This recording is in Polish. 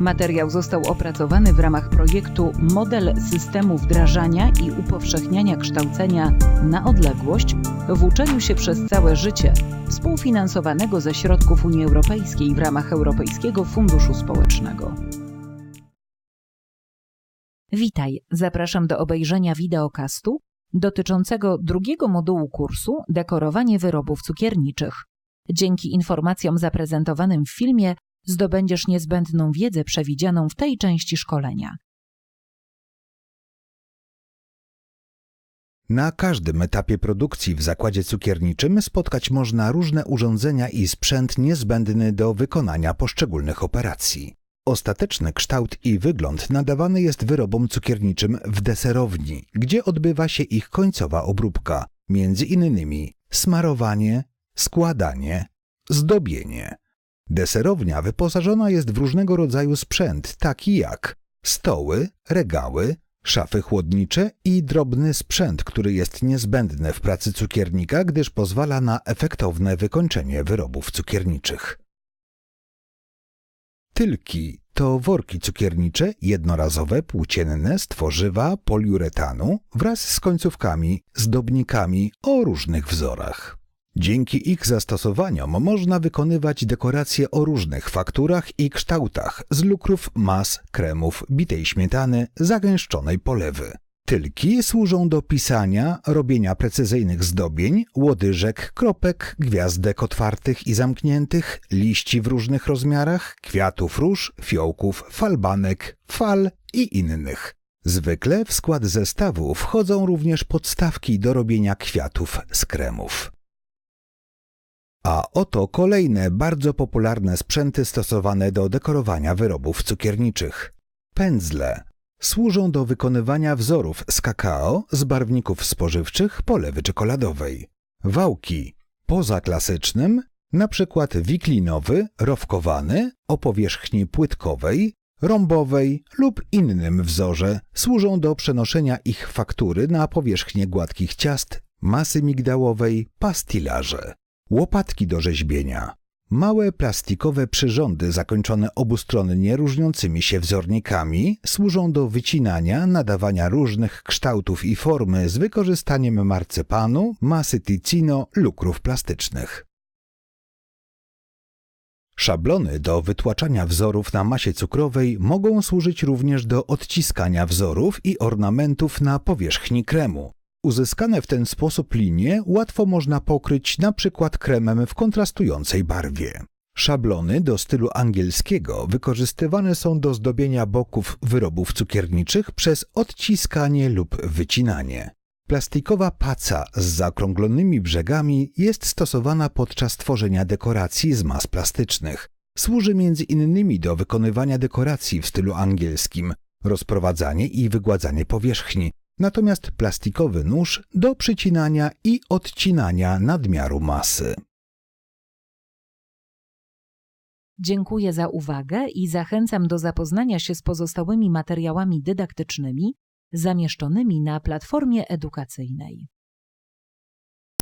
Materiał został opracowany w ramach projektu Model systemu wdrażania i upowszechniania kształcenia na odległość w uczeniu się przez całe życie, współfinansowanego ze środków Unii Europejskiej w ramach Europejskiego Funduszu Społecznego. Witaj, zapraszam do obejrzenia wideokastu dotyczącego drugiego modułu kursu Dekorowanie wyrobów cukierniczych. Dzięki informacjom zaprezentowanym w filmie zdobędziesz niezbędną wiedzę przewidzianą w tej części szkolenia. Na każdym etapie produkcji w zakładzie cukierniczym spotkać można różne urządzenia i sprzęt niezbędny do wykonania poszczególnych operacji. Ostateczny kształt i wygląd nadawany jest wyrobom cukierniczym w deserowni, gdzie odbywa się ich końcowa obróbka, między innymi smarowanie, składanie, zdobienie. Deserownia wyposażona jest w różnego rodzaju sprzęt, taki jak stoły, regały, szafy chłodnicze i drobny sprzęt, który jest niezbędny w pracy cukiernika, gdyż pozwala na efektowne wykończenie wyrobów cukierniczych. Tylki to worki cukiernicze jednorazowe, płócienne z tworzywa poliuretanu wraz z końcówkami, zdobnikami o różnych wzorach. Dzięki ich zastosowaniom można wykonywać dekoracje o różnych fakturach i kształtach z lukrów, mas, kremów, bitej śmietany, zagęszczonej polewy. Tylki służą do pisania, robienia precyzyjnych zdobień, łodyżek, kropek, gwiazdek otwartych i zamkniętych, liści w różnych rozmiarach, kwiatów róż, fiołków, falbanek, fal i innych. Zwykle w skład zestawu wchodzą również podstawki do robienia kwiatów z kremów. A oto kolejne bardzo popularne sprzęty stosowane do dekorowania wyrobów cukierniczych. Pędzle służą do wykonywania wzorów z kakao, z barwników spożywczych, polewy czekoladowej. Wałki poza klasycznym, na przykład wiklinowy, rowkowany, o powierzchni płytkowej, rąbowej lub innym wzorze, służą do przenoszenia ich faktury na powierzchnię gładkich ciast, masy migdałowej, pastilarze. Łopatki do rzeźbienia. Małe plastikowe przyrządy zakończone obustronnie różniącymi się wzornikami służą do wycinania, nadawania różnych kształtów i formy z wykorzystaniem marcepanu, masy ticino, lukrów plastycznych. Szablony do wytłaczania wzorów na masie cukrowej mogą służyć również do odciskania wzorów i ornamentów na powierzchni kremu. Uzyskane w ten sposób linie łatwo można pokryć na przykład kremem w kontrastującej barwie. Szablony do stylu angielskiego wykorzystywane są do zdobienia boków wyrobów cukierniczych przez odciskanie lub wycinanie. Plastikowa paca z zaokrąglonymi brzegami jest stosowana podczas tworzenia dekoracji z mas plastycznych. Służy między innymi do wykonywania dekoracji w stylu angielskim, rozprowadzanie i wygładzanie powierzchni, natomiast plastikowy nóż do przycinania i odcinania nadmiaru masy. Dziękuję za uwagę i zachęcam do zapoznania się z pozostałymi materiałami dydaktycznymi zamieszczonymi na platformie edukacyjnej.